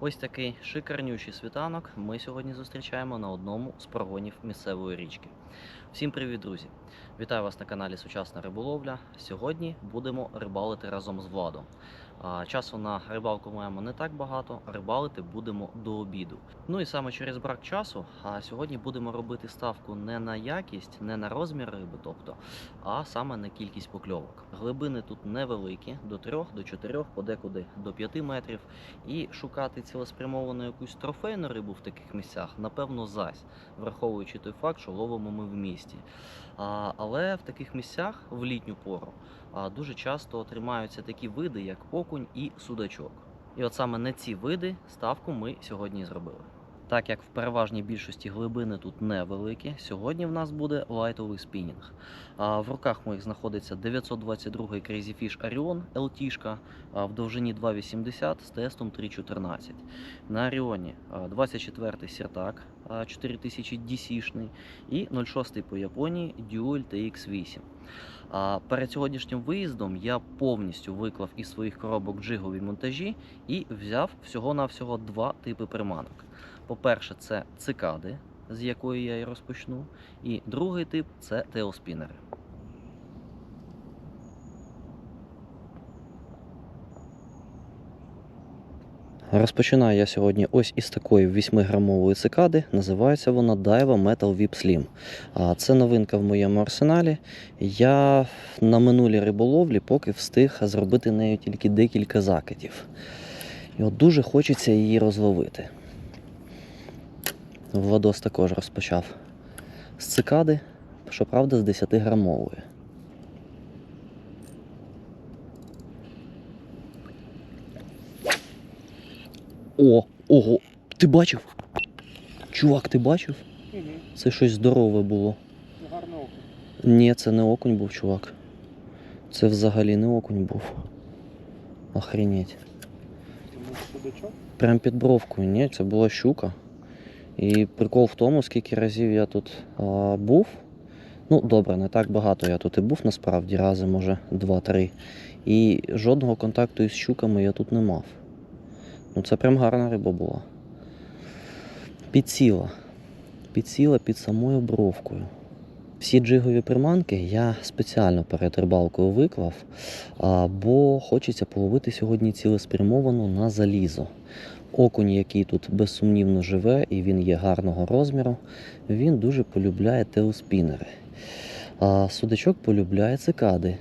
Ось такий шикарнючий світанок ми сьогодні зустрічаємо на одному з прогонів місцевої річки. Всім привіт, друзі! Вітаю вас на каналі Сучасна риболовля. Сьогодні будемо рибалити разом з Владом. Часу на рибалку маємо не так багато, рибалити будемо до обіду. Ну і саме через брак часу, а сьогодні будемо робити ставку не на якість, не на розмір риби, тобто, а саме на кількість покльовок. Глибини тут невеликі, до 3, до 4, подекуди до 5 метрів. І шукати цілеспрямовану якусь трофейну рибу в таких місцях, напевно, зась, враховуючи той факт, що ловимо ми в місті. Але в таких місцях в літню пору дуже часто тримаються такі види, як окунь і судачок. І от саме на ці види ставку ми сьогодні зробили. Так як в переважній більшості глибини тут невеликі, сьогодні в нас буде лайтовий спінінг. В руках моїх знаходиться 922 Crazy Fish Orion LT в довжині 2,80 з тестом 3,14. На Оріоні 24-й Сіртак 4000 DC-шний і 06 по Японії Dual TX8. Перед сьогоднішнім виїздом я повністю виклав із своїх коробок джигові монтажі і взяв всього-навсього два типи приманок. По-перше, це цикади, з якої я і розпочну, і другий тип це теоспінери. Розпочинаю я сьогодні ось із такої 8-грамової цикади. Називається вона Daiwa Metal Whip Slim. Це новинка в моєму арсеналі. Я на минулій риболовлі поки встиг зробити нею тільки декілька закидів. І от дуже хочеться її розловити. Владос також розпочав з цикади, щоправда, з 10-грамової. О, ого, ти бачив? Чувак, ти бачив? Угу. Це щось здорове було. Гарне око. Ні, це не окунь був, чувак. Це взагалі не окунь був. Охренеть. Прям під бровкою, ні, це була щука. І прикол в тому, скільки разів я тут а, був. Ну, добре, не так багато я тут і був насправді, рази, може, два-три. І жодного контакту із щуками я тут не мав. Ну, це прям гарна риба була. Підсіла. Підсіла під самою бровкою. Всі джигові приманки я спеціально перед рибалкою виклав, бо хочеться половити сьогодні цілеспрямовано на залізо. Окунь, який тут безсумнівно живе і він є гарного розміру, він дуже полюбляє теоспінери. А судачок полюбляє цикади.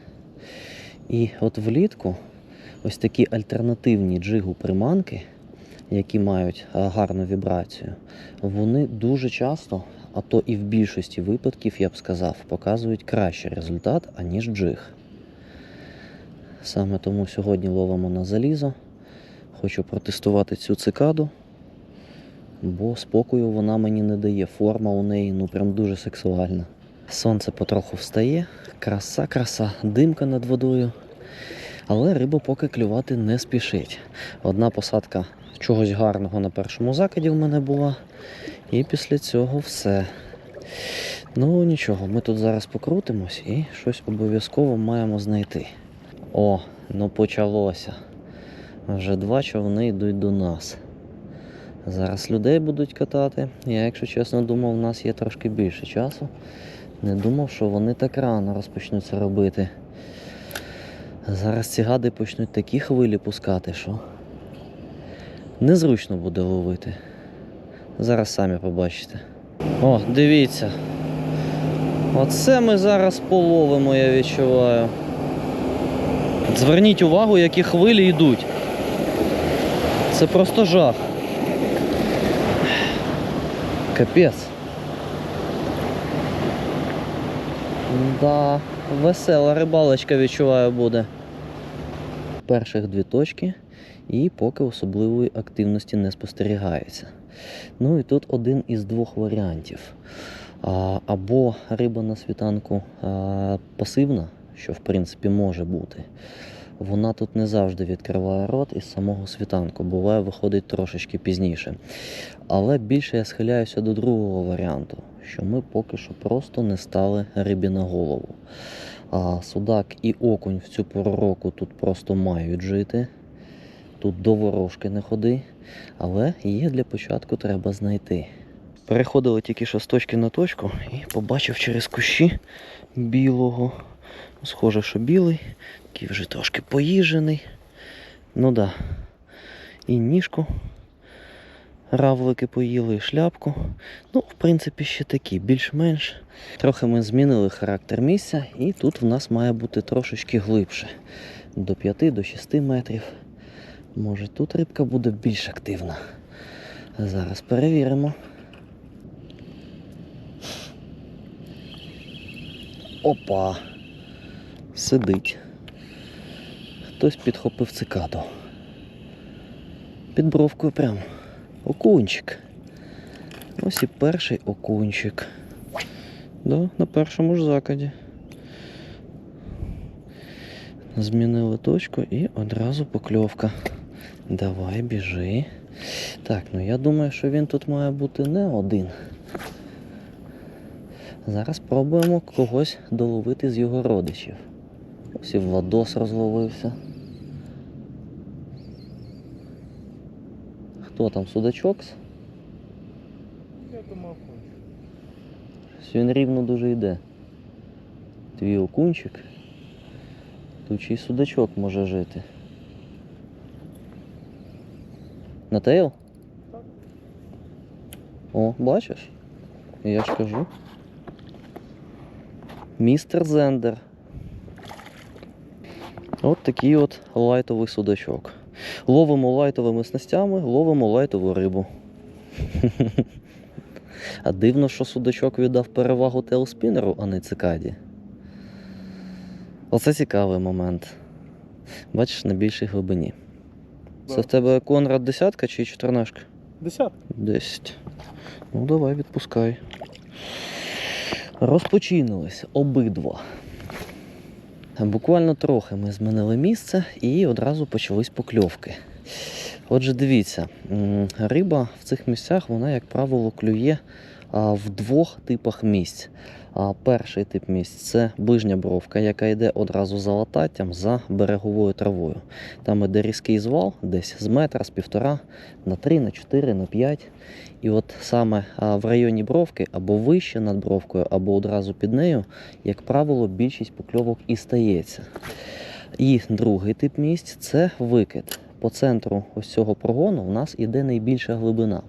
І от влітку ось такі альтернативні джигу приманки, які мають гарну вібрацію, вони дуже часто, а то і в більшості випадків, я б сказав, показують кращий результат, аніж джиг. Саме тому сьогодні ловимо на залізо. Хочу протестувати цю цикаду, бо спокою вона мені не дає. Форма у неї ну прям дуже сексуальна. Сонце потроху встає, краса, краса, димка над водою. Але риба поки клювати не спішить. Одна посадка чогось гарного на першому закиді в мене була. І після цього все. Ну нічого, ми тут зараз покрутимось і щось обов'язково маємо знайти. О, ну почалося. Вже два човни йдуть до нас. Зараз людей будуть катати. Я, якщо чесно, думав, у нас є трошки більше часу. Не думав, що вони так рано розпочнуть це робити. Зараз ці гади почнуть такі хвилі пускати, що незручно буде ловити. Зараз самі побачите. О, дивіться. Оце ми зараз половимо, я відчуваю. Зверніть увагу, які хвилі йдуть. Це просто жах. Капець. Да, весела рибалочка відчуваю буде. Перших дві точки і поки особливої активності не спостерігається. Ну і тут один із двох варіантів. А, або риба на світанку а, пасивна, що в принципі може бути. Вона тут не завжди відкриває рот із самого світанку, буває, виходить трошечки пізніше. Але більше я схиляюся до другого варіанту, що ми поки що просто не стали рибі на голову. А судак і окунь в цю пору року тут просто мають жити. Тут до ворожки не ходи, але є для початку треба знайти. Переходили тільки що з точки на точку і побачив через кущі білого. Схоже, що білий, такий вже трошки поїжений. Ну да. І ніжку равлики поїли, і шляпку. Ну, в принципі, ще такі, більш-менш. Трохи ми змінили характер місця, і тут в нас має бути трошечки глибше. До 5 до 6 метрів. Може тут рибка буде більш активна. Зараз перевіримо. Опа! Сидить. Хтось підхопив цикаду. Під бровкою прям. Окунчик. Ось і перший окунчик. Да, на першому ж закиді. Змінили точку і одразу покльовка. Давай, біжи. Так, ну я думаю, що він тут має бути не один. Зараз спробуємо когось доловити з його родичів. Ось і Владос розловився. Хто там, судачок? Я думаю, окунчик. Він рівно дуже йде. Твій окунчик. Тут ще й судачок може жити. На тейл? Так. О, бачиш? Я ж кажу. Містер Зендер. От такий от лайтовий судачок. Ловимо лайтовими снастями, ловимо лайтову рибу. А дивно, що судачок віддав перевагу тейлспінеру, а не цикаді. Оце цікавий момент. Бачиш, на більшій глибині. Це в тебе Конрад десятка чи чотирнашка? Десятка. Десять. Ну, давай, відпускай. Розпочинулись обидва. Буквально трохи ми змінили місце і одразу почались покльовки. Отже, дивіться, риба в цих місцях, вона, як правило, клює в двох типах місць. А, перший тип місць це ближня бровка, яка йде одразу за лататтям за береговою травою. Там іде різкий звал, десь з метра, з півтора, на 3, на 4, на 5. І от саме в районі бровки або вище над бровкою, або одразу під нею, як правило, більшість покльовок і стається. І другий тип місць це викид. По центру ось цього прогону в нас іде найбільша глибина.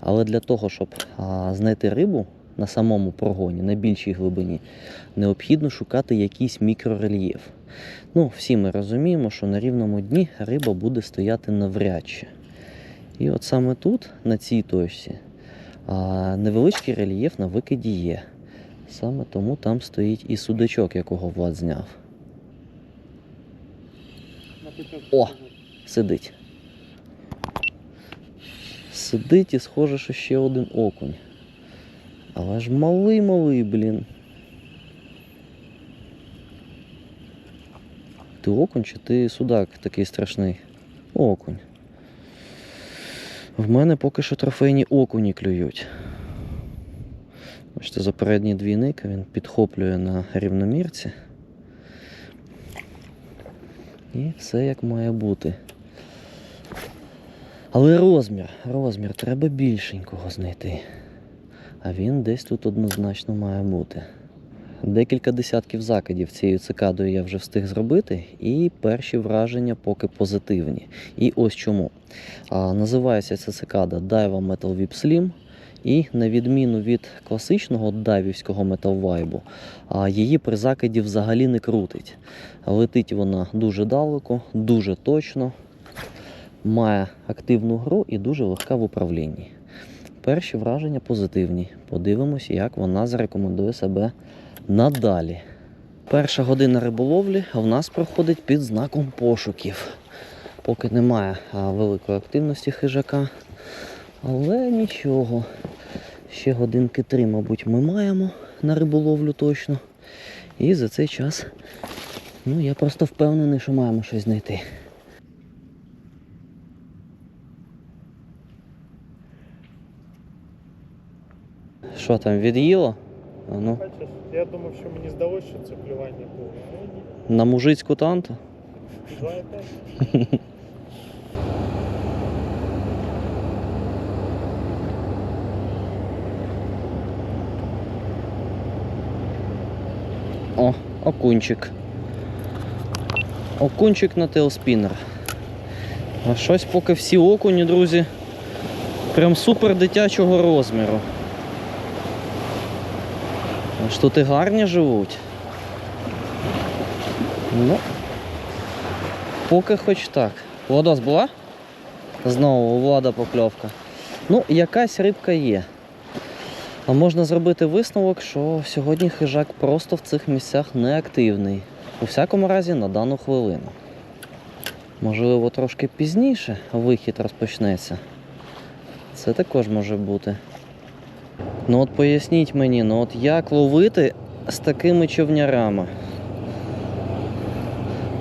Але для того, щоб а, знайти рибу на самому прогоні, на більшій глибині, необхідно шукати якийсь мікрорельєф. Ну, всі ми розуміємо, що на рівному дні риба буде стояти навряд чи. І от саме тут, на цій точці, невеличкий рельєф на викиді є. Саме тому там стоїть і судачок, якого Влад зняв. О! Сидить. Сидить і схоже, що ще один окунь. Але ж малий малий, блін. Ти окунь чи ти судак такий страшний? Окунь. В мене поки що трофейні окуні клюють. Бачите, за двійника він підхоплює на рівномірці. І все як має бути. Але розмір, розмір, треба більшенького знайти. А він десь тут однозначно має бути. Декілька десятків закидів цією цикадою я вже встиг зробити, і перші враження поки позитивні. І ось чому. А, називається ця цикада Daiwa Metal Whip Slim. І на відміну від класичного дайвівського Vibe, її при закиді взагалі не крутить. Летить вона дуже далеко, дуже точно, має активну гру і дуже легка в управлінні. Перші враження позитивні. Подивимось, як вона зарекомендує себе надалі. Перша година риболовлі в нас проходить під знаком пошуків. Поки немає великої активності хижака. Але нічого. Ще годинки три, мабуть, ми маємо на риболовлю точно. І за цей час ну, я просто впевнений, що маємо щось знайти. Що там, від'їло? А ну, Бачиш, я думав, що мені здалося, що це плювання було. На мужицьку танту? О, окунчик. Окунчик на тейлспінер. А щось поки всі окуні, друзі. Прям супер дитячого розміру. Аж тут і гарні живуть. Ну, поки хоч так. Водос була? Знову влада покльовка. Ну, якась рибка є. А можна зробити висновок, що сьогодні хижак просто в цих місцях не активний. У всякому разі, на дану хвилину. Можливо, трошки пізніше вихід розпочнеться. Це також може бути. Ну от поясніть мені, ну от як ловити з такими човнярами?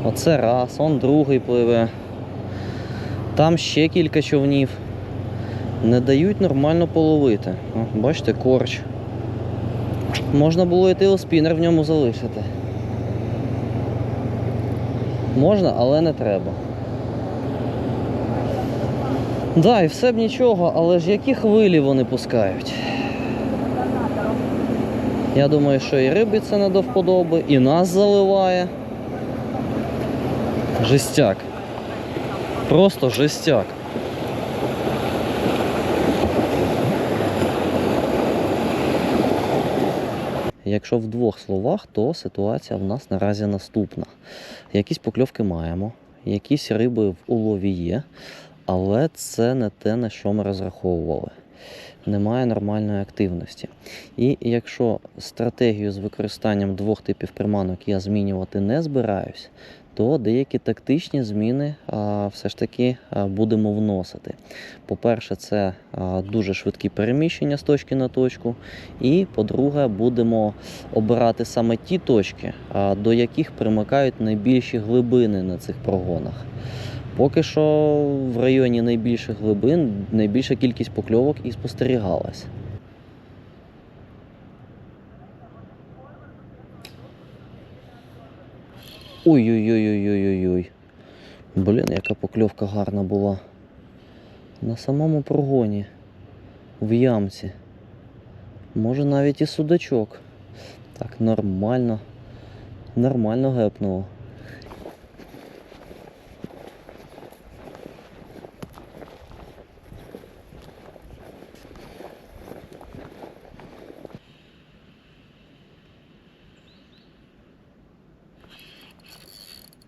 Оце раз, он другий пливе. Там ще кілька човнів. Не дають нормально половити. О, бачите, корч. Можна було і телеспінер в ньому залишити. Можна, але не треба. Да, і все б нічого, але ж які хвилі вони пускають. Я думаю, що і рибі це не до вподоби, і нас заливає. Жестяк. Просто жестяк. Якщо в двох словах, то ситуація в нас наразі наступна. Якісь покльовки маємо, якісь риби в улові є, але це не те, на що ми розраховували. Немає нормальної активності. І якщо стратегію з використанням двох типів приманок я змінювати не збираюсь, то деякі тактичні зміни а, все ж таки а, будемо вносити. По-перше, це а, дуже швидкі переміщення з точки на точку. І по-друге, будемо обирати саме ті точки, а, до яких примикають найбільші глибини на цих прогонах. Поки що в районі найбільших глибин найбільша кількість покльовок і спостерігалась. Ой-ой-ой-ой-ой-ой. Блін, яка покльовка гарна була. На самому прогоні. В ямці. Може навіть і судачок. Так, нормально. Нормально гепнуло.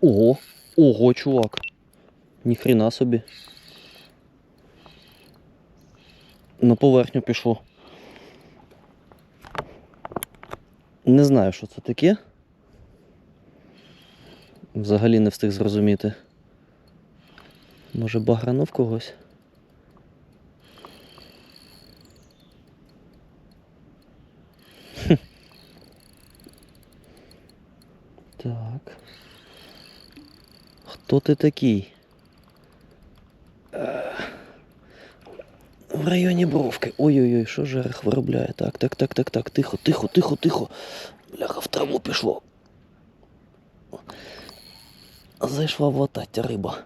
Ого, ого, чувак. Ніхрена собі. На поверхню пішло. Не знаю, що це таке. Взагалі не встиг зрозуміти. Може багранув когось? Так. Хто ти такий? В районі бровки. Ой-ой-ой, що жерех виробляє? Так, так, так, так, так. Тихо, тихо, тихо, тихо. Бляха, в траву пішло. Зайшла в латаття риба.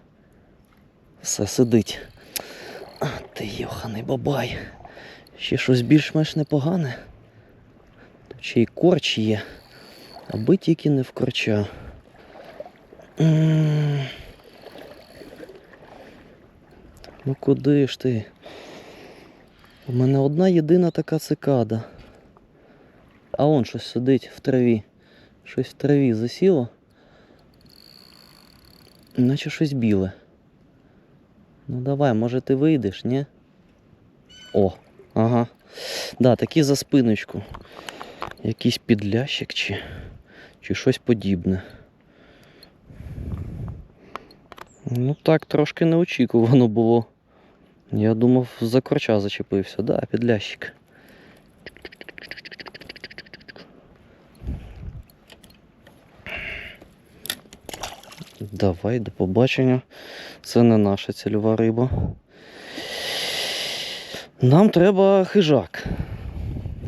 Все сидить. А, ти йоханий бабай. Ще щось більш-менш непогане. Тут ще й корч є, аби тільки не в корча. Ну куди ж ти? У мене одна єдина така цикада. А он щось сидить в траві. Щось в траві засіло. Наче щось біле. Ну давай, може ти вийдеш, ні? О, ага. Да, такі за спиночку. Якийсь підлящик чи, чи щось подібне. Ну так, трошки неочікувано було. Я думав, за корча зачепився, да, підлящик. Давай, до побачення. Це не наша цільова риба. Нам треба хижак.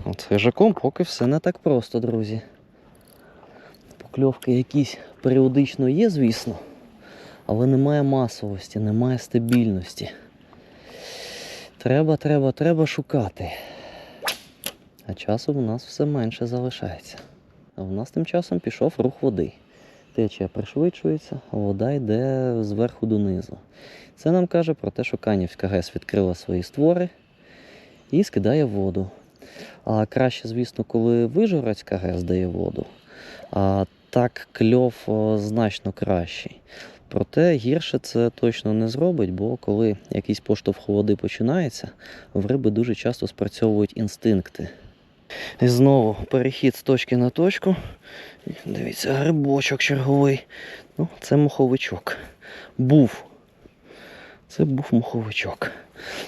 От з хижаком поки все не так просто, друзі. Покльовки якісь періодично є, звісно. Але немає масовості, немає стабільності. Треба, треба, треба шукати. А часу у нас все менше залишається. А у нас тим часом пішов рух води. Течія пришвидшується, а вода йде зверху донизу. Це нам каже про те, що Канівська ГЕС відкрила свої створи і скидає воду. А краще, звісно, коли Вижгородська ГЕС дає воду. А так кльов значно кращий. Проте гірше це точно не зробить, бо коли якийсь поштовх води починається, в риби дуже часто спрацьовують інстинкти. І знову перехід з точки на точку. Дивіться, грибочок черговий. Ну, це моховичок. Був. Це був моховичок.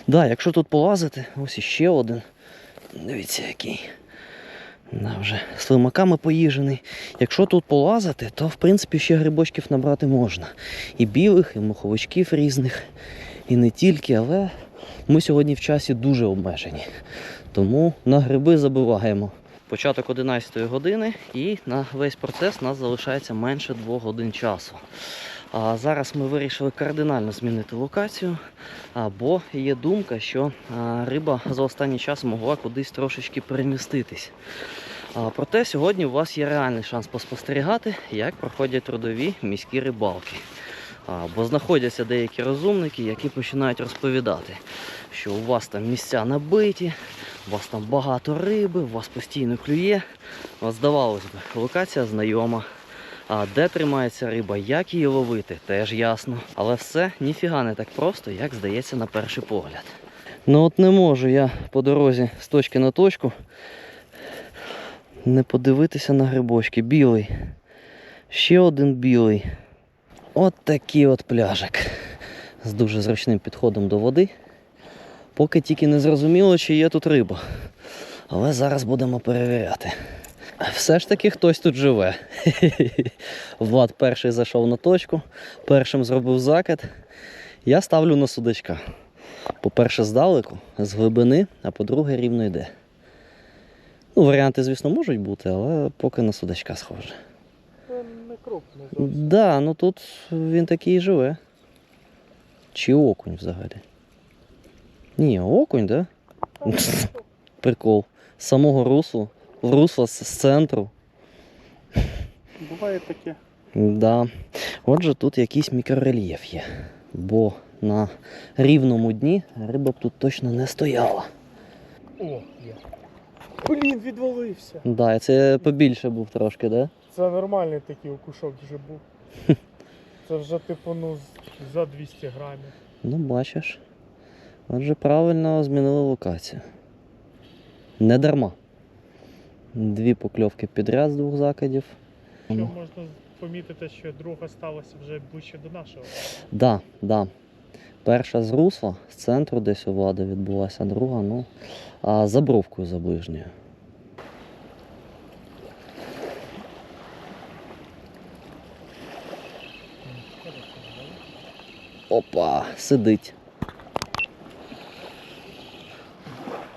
Да, якщо тут полазити, ось іще один. Дивіться, який. Да, вже слимаками поїжений. Якщо тут полазити, то в принципі ще грибочків набрати можна. І білих, і моховичків різних, і не тільки, але ми сьогодні в часі дуже обмежені. Тому на гриби забиваємо. Початок 11 години і на весь процес нас залишається менше 2 годин часу. А зараз ми вирішили кардинально змінити локацію, бо є думка, що риба за останній час могла кудись трошечки переміститись. Проте сьогодні у вас є реальний шанс поспостерігати, як проходять трудові міські рибалки. Бо знаходяться деякі розумники, які починають розповідати, що у вас там місця набиті, у вас там багато риби, у вас постійно клює. От здавалось би, локація знайома. А де тримається риба, як її ловити, теж ясно. Але все ніфіга не так просто, як здається на перший погляд. Ну от не можу я по дорозі з точки на точку не подивитися на грибочки. Білий. Ще один білий. От такий от пляжик. З дуже зручним підходом до води. Поки тільки не зрозуміло, чи є тут риба. Але зараз будемо перевіряти. Все ж таки хтось тут живе. Влад перший зайшов на точку, першим зробив закид. Я ставлю на судачка. По-перше, здалеку, з глибини, а по-друге, рівно йде. Ну, варіанти, звісно, можуть бути, але поки на судачка схоже. Це не крупний зовсім. Да, ну тут він такий і живе. Чи окунь взагалі? Ні, окунь, да? Прикол. З самого русло з з центру. Буває таке. Да. Отже, тут якийсь мікрорельєф є. Бо на рівному дні риба б тут точно не стояла. О, є. Блін, відвалився. Да, це побільше був трошки, да? Це нормальний такий окушок вже був. Це вже типу ну за 200 грамів. Ну, бачиш. Отже, правильно змінили локацію. Не дарма. Дві покльовки підряд з двох закидів. Що можна помітити, що друга сталася вже ближче до нашого. Да, да. Перша з русла, з центру десь у влади відбулася, друга, ну, а за бровкою за ближньою. Опа, сидить.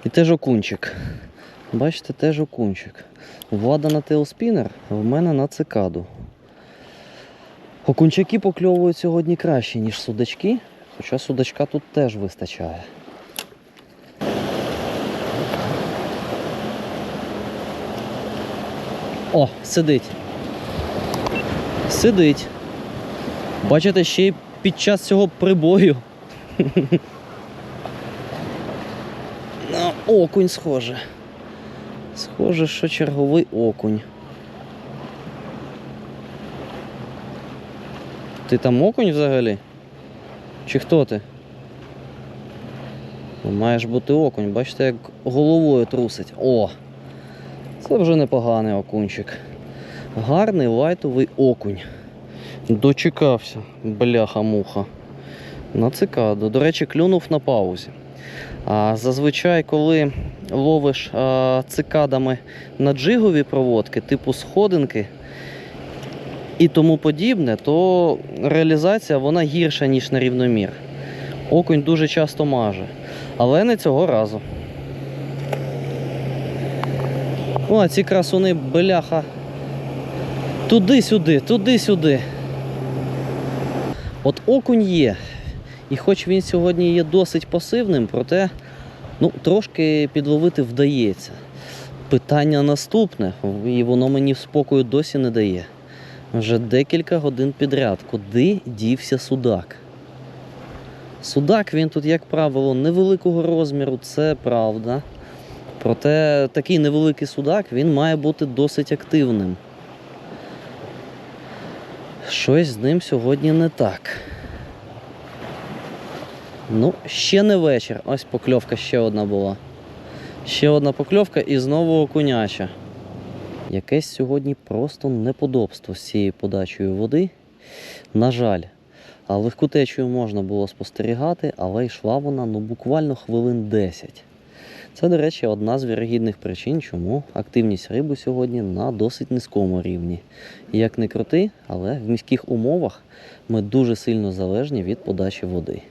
І теж окунчик. Бачите, теж окунчик. Влада на тейлспінер, а в мене на цикаду. Окунчаки покльовують сьогодні краще, ніж судачки, хоча судачка тут теж вистачає. О, сидить. Сидить. Бачите, ще й під час цього прибою. На окунь схоже. Схоже, що черговий окунь. Ти там окунь взагалі? Чи хто ти? Ну, Маєш бути окунь, бачите, як головою трусить. О! Це вже непоганий окунчик. Гарний лайтовий окунь. Дочекався, бляха-муха. На цикаду. До речі, клюнув на паузі. А зазвичай, коли ловиш а, цикадами на джигові проводки, типу сходинки, і тому подібне, то реалізація вона гірша, ніж на рівномір. Окунь дуже часто маже. Але не цього разу. О, а ці красуни бляха. Туди-сюди, туди-сюди. От окунь є. І хоч він сьогодні є досить пасивним, проте ну, трошки підловити вдається. Питання наступне, і воно мені спокою досі не дає. Вже декілька годин підряд. Куди дівся судак? Судак він тут, як правило, невеликого розміру, це правда. Проте такий невеликий судак він має бути досить активним. Щось з ним сьогодні не так. Ну, ще не вечір. Ось покльовка ще одна була. Ще одна покльовка і знову окуняча. Якесь сьогодні просто неподобство з цією подачею води. На жаль, легку течію можна було спостерігати, але йшла вона ну, буквально хвилин 10. Це, до речі, одна з вірогідних причин, чому активність риби сьогодні на досить низькому рівні. Як не крути, але в міських умовах ми дуже сильно залежні від подачі води.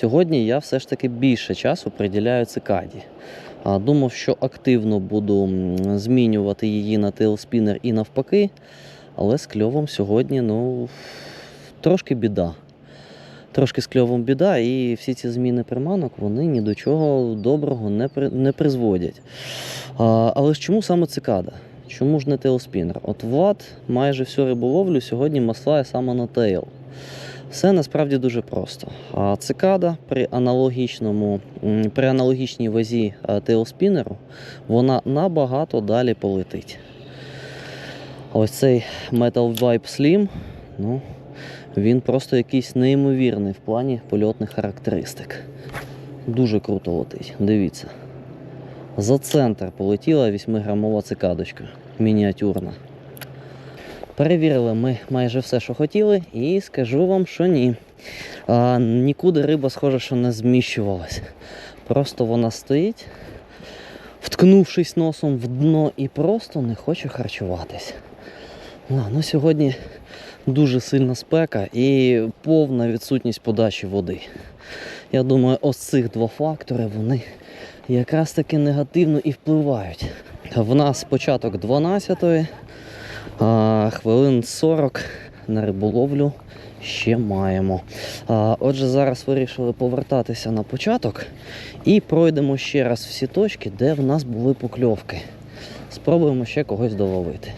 Сьогодні я все ж таки більше часу приділяю цикаді. Думав, що активно буду змінювати її на тейлспінер і навпаки, але з кльовом сьогодні ну, трошки біда. Трошки з кльовом біда, і всі ці зміни приманок вони ні до чого доброго не, при, не призводять. А, але ж чому саме цикада? Чому ж не тейлспінер? От Влад майже всю риболовлю сьогодні маслає саме на тейл. Все насправді дуже просто. Цикада при аналогічному, при аналогічній вазі е, тейлспінеру вона набагато далі полетить. Ось цей Metal Vibe Slim, ну, він просто якийсь неймовірний в плані польотних характеристик. Дуже круто летить. Дивіться. За центр полетіла 8-грамова цикадочка. Мініатюрна. Перевірили ми майже все, що хотіли, і скажу вам, що ні. А, нікуди риба, схоже, що не зміщувалась. Просто вона стоїть, вткнувшись носом в дно і просто не хоче харчуватись. Да, ну, сьогодні дуже сильна спека і повна відсутність подачі води. Я думаю, ось цих два фактори вони якраз таки негативно і впливають. В нас початок 12-ї, а, хвилин 40 на риболовлю ще маємо. А, отже, зараз вирішили повертатися на початок і пройдемо ще раз всі точки, де в нас були покльовки. Спробуємо ще когось доловити.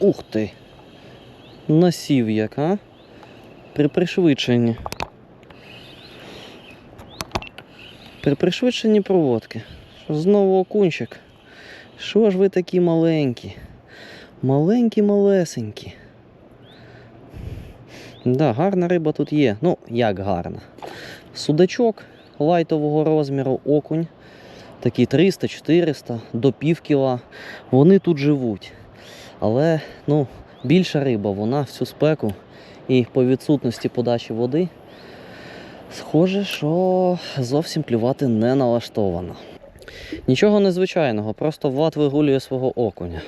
Ух ти! Насів як, а? При пришвидшенні. При пришвидшенні проводки. Що знову окунчик. Що ж ви такі маленькі? Маленькі малесенькі. Да, гарна риба тут є. Ну, як гарна. Судачок лайтового розміру, окунь. Такі 300-400 до пів кіла. Вони тут живуть. Але ну, більша риба, вона в цю спеку і по відсутності подачі води Схоже, що зовсім клювати не налаштовано. Нічого незвичайного, просто Влад вигулює свого окуня.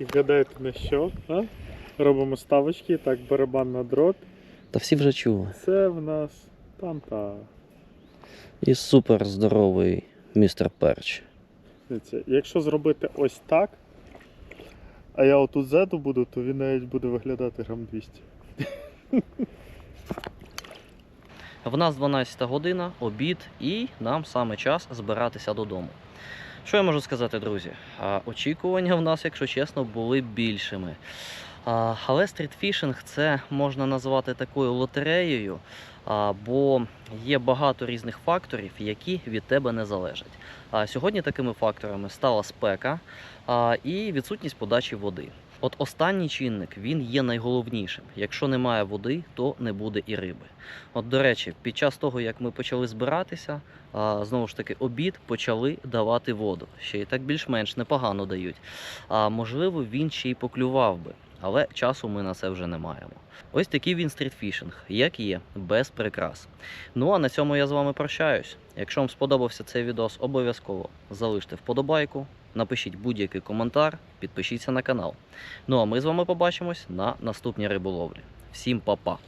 І гадаєте на що? А? Робимо ставочки, так, барабан на дрот. Та всі вже чули. Це в нас танта. І супер здоровий містер Перч. Дивіться, якщо зробити ось так, а я отут ззаду буду, то він навіть буде виглядати грам 200. В нас 12 година, обід, і нам саме час збиратися додому. Що я можу сказати, друзі? Очікування в нас, якщо чесно, були більшими. Але стрітфішинг це можна назвати такою лотереєю, бо є багато різних факторів, які від тебе не залежать. Сьогодні такими факторами стала спека і відсутність подачі води. От останній чинник він є найголовнішим. Якщо немає води, то не буде і риби. От, до речі, під час того, як ми почали збиратися, а, знову ж таки, обід почали давати воду. Ще й так більш-менш непогано дають. А можливо, він ще й поклював би. Але часу ми на це вже не маємо. Ось такий він стрітфішинг, як є, без прикрас. Ну а на цьому я з вами прощаюсь. Якщо вам сподобався цей відос, обов'язково залиште вподобайку, напишіть будь-який коментар, підпишіться на канал. Ну а ми з вами побачимось на наступній риболовлі. Всім па-па!